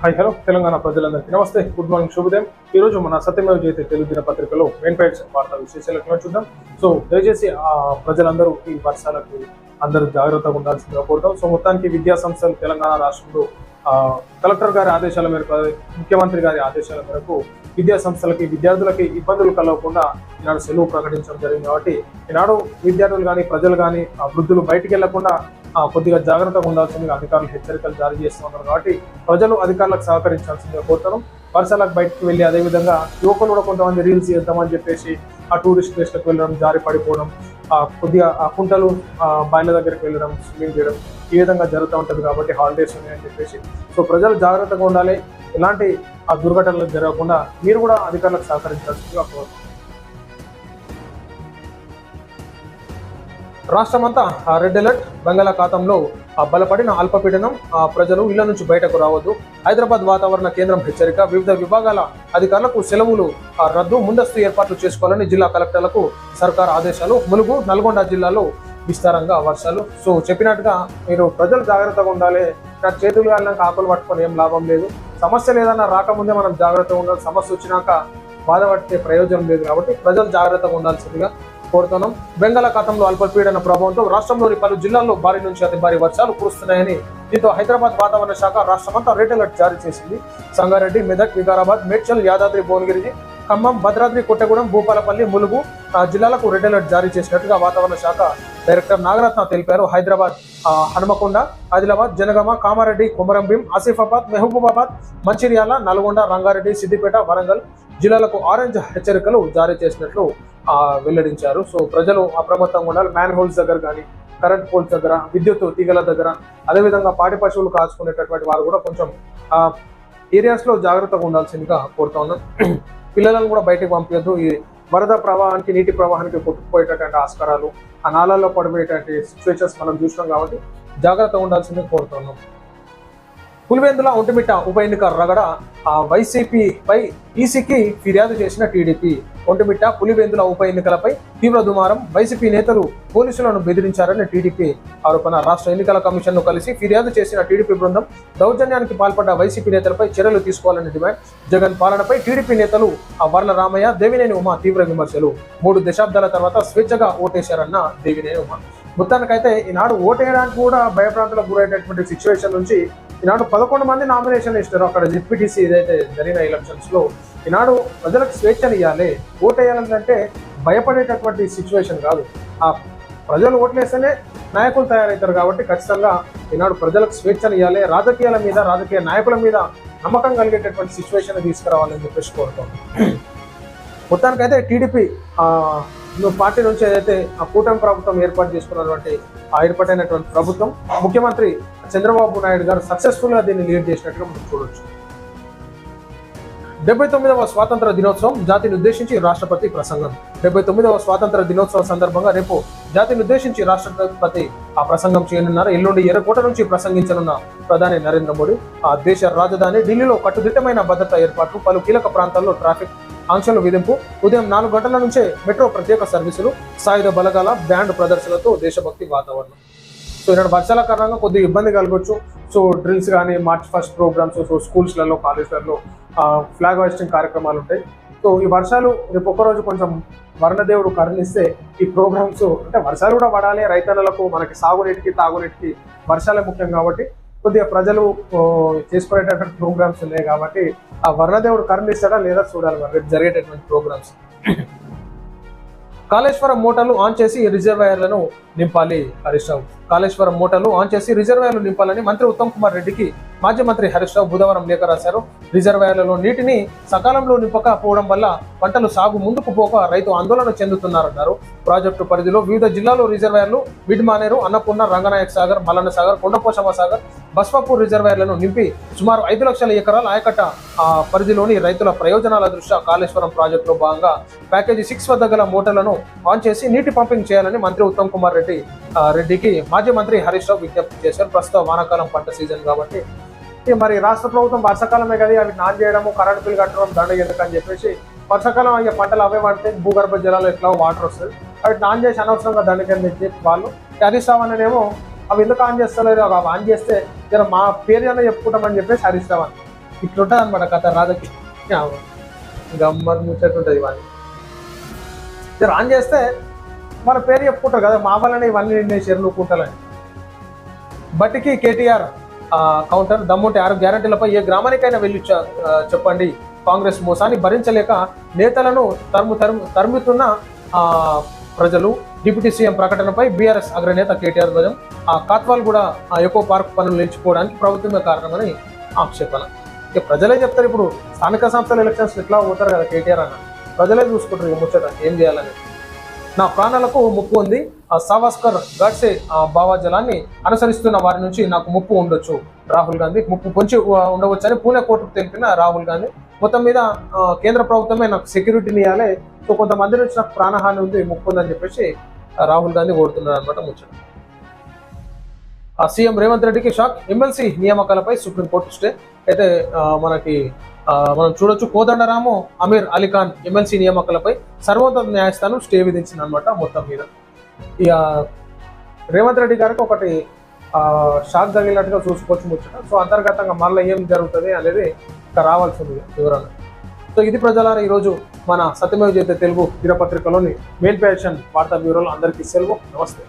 Hi hello Telangana ప్రజలందరికీ నమస్తే. Good morning శుభోదయం. ఈ రోజు మన సత్యమేవ జయతే తెలుగు దినపత్రికలో మెయిన్ పైట్స్ వార్తా విశేషాలకు చూద్దాం సో దయచేసి ఆ ప్రజలందరూ ఈ వర్షాలకు అందరూ జాగ్రత్తగా ఉండాల్సిందిగా కోరుతాం. సో మొత్తానికి విద్యా సంస్థలు తెలంగాణ రాష్ట్రంలో కలెక్టర్ గారి ఆదేశాల మేరకు ముఖ్యమంత్రి గారి ఆదేశాల మేరకు విద్యా సంస్థలకి విద్యార్థులకి ఇబ్బందులు కలగకుండా ఈనాడు సెలవు ప్రకటించడం జరిగింది. కాబట్టి ఈనాడు విద్యార్థులు కానీ ప్రజలు కానీ ఆ, వృద్ధులు బయటికి వెళ్ళకుండా కొద్దిగా జాగ్రత్తగా ఉండాల్సిందిగా అధికారులు హెచ్చరికలు జారీ చేస్తున్నారు కాబట్టి ప్రజలు అధికారులకు సహకరించాల్సిందిగా కోరుతాను వర్షాలకు బయటకు వెళ్ళి అదేవిధంగా యువకులు కూడా కొంతమంది రీల్స్ చేద్దామని చెప్పేసి ఆ టూరిస్ట్ ప్లేస్లకు వెళ్ళడం జారి పడిపోవడం ఆ కొద్దిగా ఆ కుంటలు బాయిల దగ్గరికి వెళ్ళడం స్విమ్మింగ్ చేయడం ఈ విధంగా జరుగుతూ ఉంటుంది కాబట్టి హాలిడేస్ ఉన్నాయని చెప్పేసి. సో ప్రజలు జాగ్రత్తగా ఉండాలి. ఎలాంటి ఆ దుర్ఘటనలు జరగకుండా మీరు కూడా అధికారులకు సహకరించాల్సిందిగా కోరుతాను రాష్ట్రమంతా ఆ రెడ్ అలర్ట్ బంగాళాఖాతంలో ఆ బలపడిన అల్పపీడనం ఆ ప్రజలు ఇళ్ళ నుంచి బయటకు రావద్దు. హైదరాబాద్ వాతావరణ కేంద్రం హెచ్చరిక వివిధ విభాగాల అధికారులకు సెలవులు ఆ రద్దు ముందస్తు ఏర్పాట్లు చేసుకోవాలని జిల్లా కలెక్టర్లకు సర్కార్ ఆదేశాలు. ములుగు నల్గొండ జిల్లాలో విస్తారంగా వర్షాలు. సో చెప్పినట్టుగా మీరు ప్రజలు జాగ్రత్తగా ఉండాలి. నా చేతులు కాలినాక ఆకులు పట్టుకొని ఏం లాభం లేదు. సమస్య లేదన్నా రాకముందే మనం జాగ్రత్తగా ఉండాలి. సమస్య వచ్చినాక బాధపడితే ప్రయోజనం లేదు కాబట్టి ప్రజలు జాగ్రత్తగా ఉండాల్సిందిగా కోరుతున్నాం. బెంగాళాఖాతంలో అల్పపీడన ప్రభావంతో రాష్ట్రంలోని పలు జిల్లాల్లో భారీ నుంచి అతి భారీ వర్షాలు కురుస్తున్నాయని దీంతో హైదరాబాద్ వాతావరణ శాఖ రాష్ట్రమంతా రెడ్ అలర్ట్ జారీ చేసింది. సంగారెడ్డి మెదక్ వికారాబాద్ మేడ్చల్ యాదాద్రి భువనగిరి ఖమ్మం భద్రాద్రి కొట్టగూడెం భూపాలపల్లి ములుగు జిల్లాలకు రెడ్ అలర్ట్ జారీ చేసినట్టుగా వాతావరణ శాఖ డైరెక్టర్ నాగరత్న తెలిపారు. హైదరాబాద్ హనుమకొండ ఆదిలాబాద్ జనగామ కామారెడ్డి కొమరంభీం ఆసిఫాబాద్ మెహబూబాబాద్ మంచిర్యాల నల్గొండ రంగారెడ్డి సిద్దిపేట వరంగల్ జిల్లాలకు ఆరెంజ్ హెచ్చరికలు జారీ చేసినట్లు వెల్లడించారు. సో ప్రజలు అప్రమత్తంగా ఉండాలి మ్యాన్ హోల్స్ దగ్గర కానీ కరెంట్ పోల్స్ దగ్గర విద్యుత్ తీగల దగ్గర అదేవిధంగా పాడి పశువులు కాచుకునేటటువంటి వారు కూడా కొంచెం ఏరియాస్లో జాగ్రత్తగా ఉండాల్సిందిగా కోరుతా ఉన్నాం. పిల్లలను కూడా బయటకు పంపించద్దు. ఈ వరద ప్రవాహానికి నీటి ప్రవాహానికి కొట్టుకుపోయేటటువంటి ఆస్కారాలు ఆ నాళాల్లో పడిపోయేటువంటి సిచ్యువేషన్స్ మనం చూసినాం కాబట్టి జాగ్రత్తగా ఉండాల్సిందిగా కోరుతున్నాం పులివెందుల ఒంటిమిట్ట ఉప ఎన్నిక రగడ ఆ వైసీపీపై ఈసీకి ఫిర్యాదు చేసిన టీడీపీ. ఒంటిమిట్ట పులివెందుల ఉప ఎన్నికలపై తీవ్ర దుమారం వైసీపీ నేతలు పోలీసులను బెదిరించారని టీడీపీ ఆరోపణ. రాష్ట్ర ఎన్నికల కమిషన్ను కలిసి ఫిర్యాదు చేసిన టీడీపీ బృందం దౌర్జన్యానికి పాల్పడ్డ వైసీపీ నేతలపై చర్యలు తీసుకోవాలని డిమాండ్. జగన్ పాలనపై టీడీపీ నేతలు ఆ వర్ల రామయ్య దేవినేని ఉమా తీవ్ర విమర్శలు. మూడు దశాబ్దాల తర్వాత స్వేచ్ఛగా ఓటేశారన్న దేవినేని ఉమా. మొత్తానికైతే ఈనాడు ఓటేయడానికి కూడా భయప్రాంతాలకు గురయ్యేటటువంటి సిచ్యువేషన్ నుంచి ఈనాడు పదకొండు మంది నామినేషన్ ఇస్తారు. అక్కడ జెడ్పీటీసీ ఏదైతే జరిగిన ఎలక్షన్స్లో ఈనాడు ప్రజలకు స్వేచ్ఛను ఇవ్వాలి. ఓటేయాలంటే భయపడేటటువంటి సిచ్యువేషన్ కాదు. ఆ ప్రజలు ఓట్లేస్తేనే నాయకులు తయారవుతారు కాబట్టి ఖచ్చితంగా ఈనాడు ప్రజలకు స్వేచ్ఛను ఇవ్వాలి. రాజకీయాల మీద రాజకీయ నాయకుల మీద నమ్మకం కలిగేటటువంటి సిచ్యువేషన్ తీసుకురావాలని చెప్పేసి కోరుతాం మొత్తానికైతే టీడీపీ నువ్వు పార్టీ నుంచి ఏదైతే ఆ కూటమి ప్రభుత్వం ఏర్పాటు చేసుకున్నటువంటి ఆ ఏర్పాటైనటువంటి ప్రభుత్వం ముఖ్యమంత్రి చంద్రబాబు నాయుడు గారు సక్సెస్ఫుల్గా దీన్ని లీడ్ చేసినట్టుగా మనం చూడొచ్చు. డెబ్బై తొమ్మిదవ స్వాతంత్ర దినోత్సవం జాతిని ఉద్దేశించి రాష్ట్రపతి ప్రసంగం. డెబ్బై తొమ్మిదవ స్వాతంత్ర దినోత్సవం సందర్భంగా రేపు జాతిని ఉద్దేశించి రాష్ట్రపతి ఆ ప్రసంగం చేయనున్నారు. ఎల్లుండి ఎర్రకోట నుంచి ప్రసంగించనున్న ప్రధాని నరేంద్ర మోడీ ఆ దేశ రాజధాని ఢిల్లీలో కట్టుదిట్టమైన భద్రతా ఏర్పాట్లు పలు కీలక ప్రాంతాల్లో ట్రాఫిక్ ఆంక్షల విధింపు ఉదయం నాలుగు గంటల నుంచే మెట్రో ప్రత్యేక సర్వీసులు సాయుధ బలగాల బ్యాండ్ ప్రదర్శనలతో దేశభక్తి వాతావరణం. సో ఇలాంటి వర్షాల కారణంగా కొద్దిగా ఇబ్బంది కలగొచ్చు. సో డ్రిల్స్ కానీ మార్చ్ ఫస్ట్ ప్రోగ్రామ్స్ సో స్కూల్స్లలో కాలేజ్లలో ఫ్లాగ్ హాయిస్టింగ్ కార్యక్రమాలు ఉంటాయి. సో ఈ వర్షాలు రేపు ఒక్కరోజు కొంచెం వర్ణదేవుడు కరుణిస్తే ఈ ప్రోగ్రామ్స్ అంటే వర్షాలు కూడా పడాలి. రైతన్నలకు మనకి సాగునీటికి తాగునీటికి వర్షాలే ముఖ్యం కాబట్టి కొద్దిగా ప్రజలు చేసుకునేటటువంటి ప్రోగ్రామ్స్ ఉన్నాయి కాబట్టి ఆ వర్ణదేవుడు కరుణిస్తాడా లేదా చూడాలి మరి రేపు జరిగేటటువంటి ప్రోగ్రామ్స్. కాళేశ్వరం మోటార్లు ఆన్ చేసి రిజర్వాయర్లను నింపాలి హరీష్ రావు. కాళేశ్వరం మోటార్లు ఆన్ చేసి రిజర్వాయర్లు నింపాలని మంత్రి ఉత్తమ్ కుమార్ రెడ్డికి మాజీ మంత్రి హరీష్ రావు బుధవారం లేఖ రాశారు. రిజర్వాయర్లలో నీటిని సకాలంలో నింపకపోవడం వల్ల పంటలు సాగు ముందుకు పోక రైతు ఆందోళన చెందుతున్నారన్నారు. ప్రాజెక్టు పరిధిలో వివిధ జిల్లాలో రిజర్వాయర్లు విడ్మానేరు అన్నపూర్ణ రంగనాయక సాగర్ మల్లన్న సాగర్ కొండపోషమ్మ సాగర్ బస్వాపూర్ రిజర్వాయర్లను నింపి సుమారు ఐదు లక్షల ఎకరాల ఆయకట్ట పరిధిలోని రైతుల ప్రయోజనాల దృష్ట్యా కాళేశ్వరం ప్రాజెక్టులో భాగంగా ప్యాకేజీ సిక్స్ వద్ద గల మోటార్లను ఆన్ చేసి నీటి పంపింగ్ చేయాలని మంత్రి ఉత్తమ్ కుమార్ రెడ్డి రెడ్డికి మాజీ మంత్రి హరీష్ రావు విజ్ఞప్తి చేశారు. ప్రస్తుతం వానాకాలం పంట సీజన్ కాబట్టి మరి రాష్ట్ర ప్రభుత్వం వర్షాకాలమే కదా అవి నాన్ చేయడము కరెంటు బిల్ కట్టడం దండ ఎందుకని చెప్పేసి వర్షాకాలం అయ్యే పంటలు అవే పడితే భూగర్భ జలాలు ఎట్లా వాటర్ వస్తుంది? అవి నాన్ చేసి అనవసరంగా దండ కింద వాళ్ళు హరీష్ రావు అనేమో అవి ఎందుకు ఆన్ చేస్తలేదు? అవి ఆన్ చేస్తే జర మా పేరు అయినా చెప్పుకుంటామని చెప్పేసి హరిస్తామని ఇట్లుంటుంది అనమాట కథ రాజకీయ. గమ్మత్ ముచ్చట్టు ఉంటుంది ఇవన్నీ. ఇది ఆన్ చేస్తే మన పేరు చెప్పుకుంటారు కదా మా వల్లనే ఇవన్నీ నేను చెరువులు కుంటాలని. బట్టికి కేటీఆర్ కౌంటర్ దమ్ముంటే ఆరు గ్యారంటీలపై ఏ గ్రామానికైనా వెళ్ళి చెప్పండి. కాంగ్రెస్ మోసాన్ని భరించలేక నేతలను తరుము తరుము తరుముతున్న ప్రజలు డిప్యూటీ సీఎం ప్రకటనపై బీఆర్ఎస్ అగ్రనేత కేటీఆర్ ధ్వజం ఆ కాత్వాల్ కూడా ఆ ఎకో పార్క్ పనులు నిలిచిపోవడానికి ప్రభుత్వమే కారణమని ఆక్షేపణ. ఇక ప్రజలే చెప్తారు ఇప్పుడు స్థానిక సంస్థల ఎలక్షన్స్ ఎట్లా పోతారు కదా కేటీఆర్ అన్న. ప్రజలే చూసుకుంటారు ఈ ముచ్చట ఏం చేయాలని. నా ప్రాణాలకు ముప్పు ఉంది. ఆ సావాస్కర్ గాడ్సే ఆ భావాజలాన్ని అనుసరిస్తున్న వారి నుంచి నాకు ముప్పు ఉండొచ్చు. రాహుల్ గాంధీ ముప్పు పొంచి ఉండవచ్చు అని పూణే కోర్టుకు తెలిపిన రాహుల్ గాంధీ. మొత్తం మీద కేంద్ర ప్రభుత్వమే నాకు సెక్యూరిటీని ఇవ్వాలి సో కొంతమంది నుంచి నాకు ప్రాణహాని ఉంది ముక్కుందని చెప్పేసి రాహుల్ గాంధీ కోరుతున్నారు అనమాట ముచ్చట సీఎం రేవంత్ రెడ్డికి షాక్. ఎమ్మెల్సీ నియామకాలపై సుప్రీంకోర్టు స్టే. అయితే మనకి మనం చూడొచ్చు కోదండరాము అమీర్ అలీఖాన్ ఎమ్మెల్సీ నియామకాలపై సర్వోన్నత న్యాయస్థానం స్టే విధించింది అనమాట మొత్తం మీద. ఇక రేవంత్ రెడ్డి గారికి ఒకటి షాక్ తగిలినట్టుగా చూసుకోవచ్చు ముచ్చట. సో అంతర్గతంగా మళ్ళీ ఏం జరుగుతుంది అనేది ఇంకా రావాల్సింది వివరణ సో ఇది ప్రజలారా ఈరోజు మన సత్యమేవ జయతే తెలుగు దినపత్రికలోని మెయిన్ ప్యాషన్ వార్తా బ్యూరోలో అందరికీ సెలవు. నమస్తే.